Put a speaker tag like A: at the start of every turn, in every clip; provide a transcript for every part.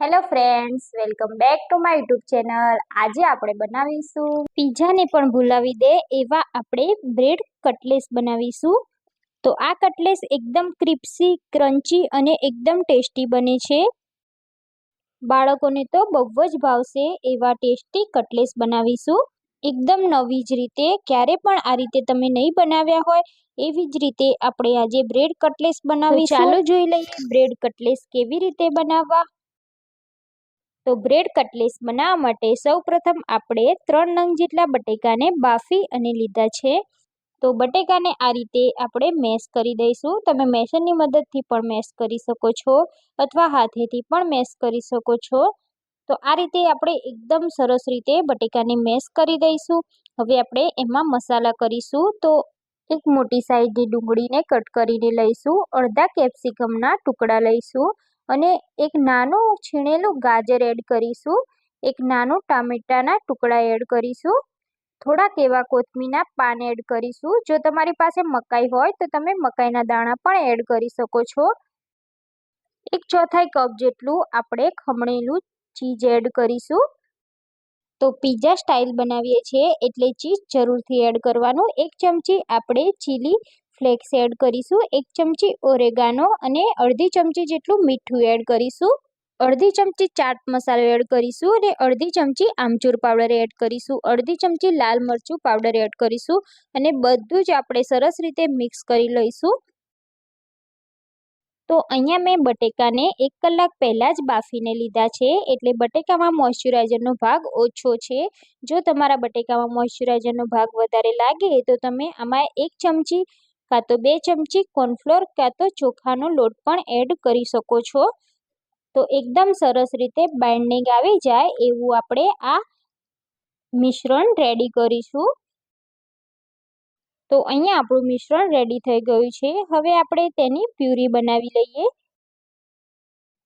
A: Hello friends welcome back to my YouTube channel આજે આપણે બનાવીશું પીઝાને પણ ભૂલાવી દે એવા આપણે બ્રેડ કટલેસ બનાવીશું. તો આ કટલેસ એકદમ ક્રિપ્સી ક્રન્ચી અને એકદમ ટેસ્ટી બને છે. બાળકોને તો બહુ જ ભાવશે એવા ટેસ્ટી કટલેસ બનાવીશું. એકદમ નવી જ રીતે ક્યારે પણ આ રીતે તમે નહીં બનાવ્યા હોય એવી જ રીતે આપણે આજે બ્રેડ કટલેસ બનાવીશું. ચાલો જોઈ લઈએ. બ્રેડ કટલેસ કેવી રીતે બનાવવા? તો બ્રેડ કટલેસ બનાવવા માટે સૌપ્રથમ આપણે ત્રણ નંગ જેટલા બટેકાને બાફી અને લીધા છે. તો બટેકાને આ રીતે આપણે મેશ કરી દઈશું. તમે મેશરની મદદથી પણ મેશ કરી શકો છો અથવા હાથેથી પણ મેશ કરી શકો છો. તો આ રીતે આપણે એકદમ સરસ રીતે બટેકાને મેશ કરી દઈશું. હવે આપણે એમાં મસાલા કરીશું. તો એક મોટી સાઈઝની ડુંગળીને કટ કરીને લઈશું. અડધા કેપ્સિકમના ટુકડા લઈશું. અને એક નાનું છીણેલું ગાજર એડ કરીશું. એક નાનું ટામેટાના ટુકડા એડ કરીશું. થોડાક એવા કોથમીના પાન એડ કરીશું. જો તમારી પાસે મકાઈ હોય તો તમે મકાઈના દાણા પણ એડ કરી શકો છો. એક ચોથાઈ કપ જેટલું આપણે ખમણેલું ચીઝ એડ કરીશું. તો પીઝા સ્ટાઇલ બનાવીએ છીએ. એટલે ચીઝ જરૂરથી એડ કરવાનું. એક ચમચી આપણે ચીલી ફ્લેક્સ એડ કરીશું. એક ચમચી ઓરેગાનો અને અડધી ચમચી જેટલું મીઠું એડ કરીશું. અડધી ચમચી ચાટ મસાલો એડ કરીશું અને અડધી ચમચી આમચૂર પાવડર એડ કરીશું. અડધી ચમચી લાલ મરચું પાવડર એડ કરીશું અને બધું જ આપણે સરસ રીતે મિક્સ કરી લઈશું. તો અહીંયા મેં બટેકાને એક કલાક પહેલાં જ બાફીને લીધા છે. એટલે બટેકામાં મોઇશ્ચરાઇઝરનો ભાગ ઓછો છે. જો તમારા બટેકામાં મોઇશ્ચરાઇઝરનો ભાગ વધારે લાગે તો તમે આમાં એક ચમચી કાં તો બે ચમચી કોર્નફ્લોર, કાં તો ચોખાનો લોટ પણ એડ કરી શકો છો. તો એકદમ સરસ રીતે બાઇન્ડિંગ આવી જાય એવું આપણે આ મિશ્રણ રેડી કરીશું. તો અહીંયા આપણું મિશ્રણ રેડી થઈ ગયું છે. હવે આપણે તેની પ્યુરી બનાવી લઈએ.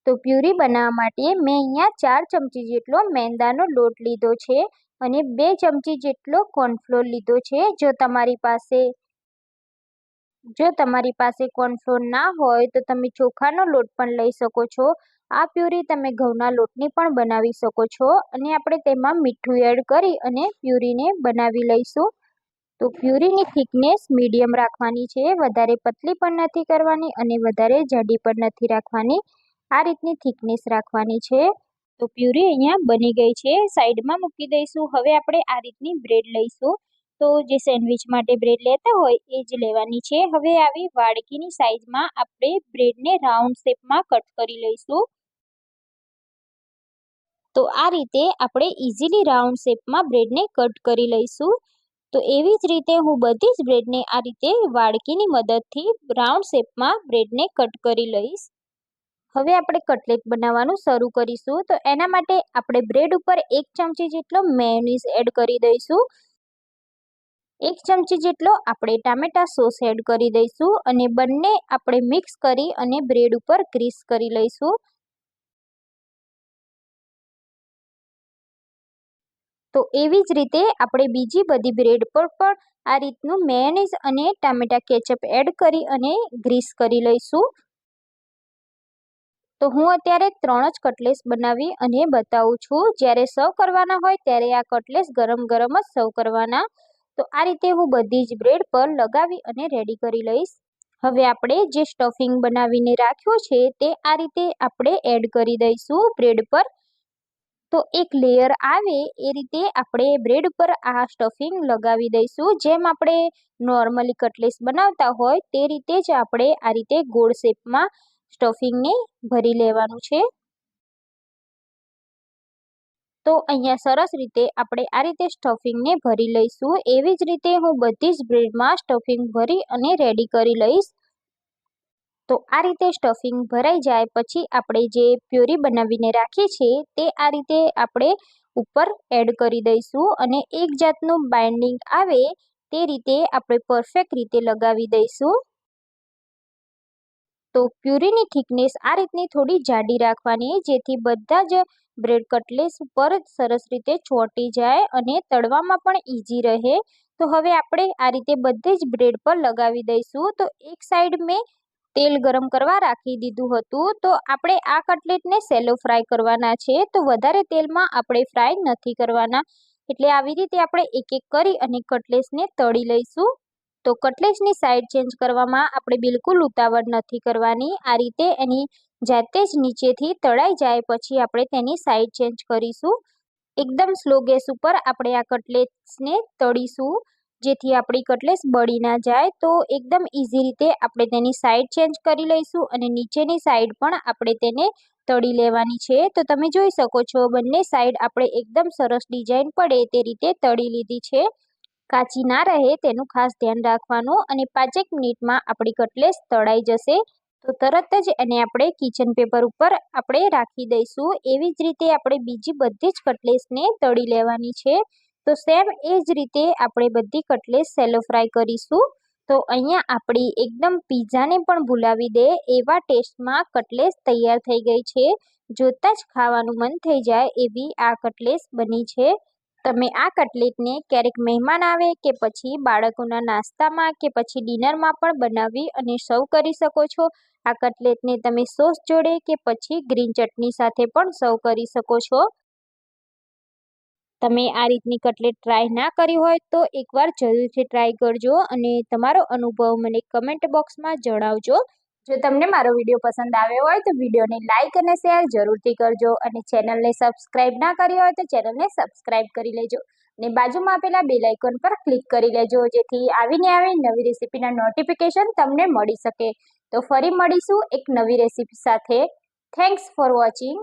A: તો પ્યુરી બનાવવા માટે મેં અહીંયા ચાર ચમચી જેટલો મેંદાનો લોટ લીધો છે અને બે ચમચી જેટલો કોર્નફ્લોર લીધો છે, જો તમારી પાસે જો તમારી પાસે કોર્નફ્લોર ના હોય તો તમે ચોખાનો લોટ પણ લઈ શકો છો. આ પ્યુરી તમે ઘઉંના લોટની પણ બનાવી શકો છો અને આપણે તેમાં મીઠું એડ કરી અને પ્યુરીને બનાવી લઈશું. તો પ્યુરીની થિકનેસ મીડિયમ રાખવાની છે, વધારે પતલી પણ નથી કરવાની અને વધારે જાડી પણ નથી રાખવાની. આ રીતની થિકનેસ રાખવાની છે. તો પ્યુરી અહીંયા બની ગઈ છે. સાઈડમાં મૂકી દઈશું. હવે આપણે આ રીતની બ્રેડ લઈશું. તો જે સેન્ડવિચ માટે બ્રેડ લેતા હોય એ જ લેવાની છે. હવે આવી વાડકીની સાઈઝમાં આપણે બ્રેડને રાઉન્ડ શેપમાં કટ કરી લઈશું. તો આ રીતે આપણે ઇઝીલી રાઉન્ડ શેપમાં બ્રેડને કટ કરી લઈશું. તો એવી જ રીતે હું બધી જ બ્રેડને આ રીતે વાડકીની મદદથી રાઉન્ડ શેપમાં બ્રેડને કટ કરી લઈશ. હવે આપણે કટલેટ બનાવવાનું શરૂ કરીશું. તો એના માટે આપણે બ્રેડ ઉપર એક ચમચી જેટલો મેયોનીઝ એડ કરી દઈશું. એક ચમચી જેટલો આપણે ટામેટા સોસ એડ કરી દઈશું અને બંને આપણે મિક્સ કરી અને બ્રેડ ઉપર ગ્રીસ કરી લઈશું. તો એવી જ રીતે આપણે બીજી બધી બ્રેડ પર પણ આ રીતનું મેયોનીઝ અને ટામેટા કેચઅપ એડ કરી અને ગ્રીસ કરી લઈશું. તો હું અત્યારે ત્રણ જ કટલેસ બનાવી અને બતાવું છું. જ્યારે સર્વ કરવાના હોય ત્યારે આ કટલેસ ગરમ ગરમ જ સર્વ કરવાના. તો આ રીતે હું બધી જ બ્રેડ પર લગાવી અને રેડી કરી લઈશ. હવે આપણે જે સ્ટફિંગ બનાવીને રાખ્યો છે તે આ રીતે આપણે એડ કરી દઈશું બ્રેડ પર. તો એક લેયર આવે એ રીતે આપણે બ્રેડ પર આ સ્ટફિંગ લગાવી દઈશું. જેમ આપણે નોર્મલી કટલેસ બનાવતા હોય તે રીતે જ આપણે આ રીતે ગોળ શેપમાં સ્ટફિંગને ભરી લેવાનું છે. તો અહીંયા સરસ રીતે આપણે આ રીતે સ્ટફિંગને ભરી લઈશું. એવી જ રીતે હું બધી જ બ્રેડમાં સ્ટફિંગ ભરી અને રેડી કરી લઈશ. તો આ રીતે સ્ટફિંગ ભરાઈ જાય પછી આપણે જે પ્યોરી બનાવીને રાખી છે તે આ રીતે આપણે ઉપર એડ કરી દઈશું અને એક જાતનું બાઇન્ડિંગ આવે તે રીતે આપણે પરફેક્ટ રીતે લગાવી દઈશું. તો પ્યુરીની થિકનેસ આ રીતની થોડી જાડી રાખવાની, જેથી બધા જ બ્રેડ કટલેસ ઉપર સરસ રીતે ચોંટી જાય અને તળવામાં પણ ઇઝી રહે. તો હવે આપણે આ રીતે બધી જ બ્રેડ પર લગાવી દઈશું. તો એક સાઈડ મેં તેલ ગરમ કરવા રાખી દીધું હતું. તો આપણે આ કટલેટને સેલો ફ્રાય કરવાના છે. તો વધારે તેલમાં આપણે ફ્રાય નથી કરવાના. એટલે આવી રીતે આપણે એક એક કરી અને કટલેસને તળી લઈશું. તો કટલેસની સાઈડ ચેન્જ કરવામાં આપણે બિલકુલ ઉતાવળ નથી કરવાની. આ રીતે એની જાતે જ નીચેથી તળાઈ જાય પછી આપણે તેની સાઈડ ચેન્જ કરીશું. એકદમ સ્લો ગેસ ઉપર આપણે આ કટલેટ્સને તળીશું, જેથી આપણી કટલેસ બળી ના જાય. તો એકદમ ઇઝી રીતે આપણે તેની સાઈડ ચેન્જ કરી લઈશું અને નીચેની સાઈડ પણ આપણે તેને તળી લેવાની છે. તો તમે જોઈ શકો છો, બંને સાઈડ આપણે એકદમ સરસ ડિઝાઇન પડે તે રીતે તળી લીધી છે. કાચી ના રહે તેનું ખાસ ધ્યાન રાખવાનું અને પાંચેક મિનિટમાં આપણી કટલેટ્સ તળાઈ જશે. તો તરત જ એને આપણે કિચન પેપર ઉપર આપણે રાખી દઈશું. એવી જ રીતે આપણે બીજી બધી જ કટલેસને તળી લેવાની છે. તો સેમ એ જ રીતે આપણે બધી કટલેસ સેલો ફ્રાય કરીશું. તો અહીંયા આપણી એકદમ પીઝાને પણ ભૂલાવી દે એવા ટેસ્ટમાં કટલેસ તૈયાર થઈ ગઈ છે. જોતાં જ ખાવાનું મન થઈ જાય એવી આ કટલેસ બની છે. તમે આ કટલેટને ક્યારેક મહેમાન આવે કે પછી બાળકોના નાસ્તામાં કે પછી ડિનરમાં પણ બનાવી અને સર્વ કરી શકો છો. આ કટલેટને તમે સોસ જોડે કે પછી ગ્રીન ચટણી સાથે પણ સર્વ કરી શકો છો. તમે આ રીતની કટલેટ ટ્રાય ના કરી હોય તો એકવાર જરૂરથી ટ્રાય કરજો અને તમારો અનુભવ મને કમેન્ટ બોક્સમાં જણાવજો. જો તમને મારો વીડિયો પસંદ આવ્યો હોય તો વિડીયોને લાઇક અને શેર જરૂરથી કરજો અને ચેનલને સબસ્ક્રાઇબ ના કરી હોય તો ચેનલને સબસ્ક્રાઈબ કરી લેજો. અને બાજુમાં આપેલા બેલ આઇકોન પર ક્લિક કરી લેજો, જેથી આવીને આવી નવી રેસીપીના નોટિફિકેશન તમને મળી શકે. તો ફરી મળીશું એક નવી રેસીપી સાથે. Thanks for watching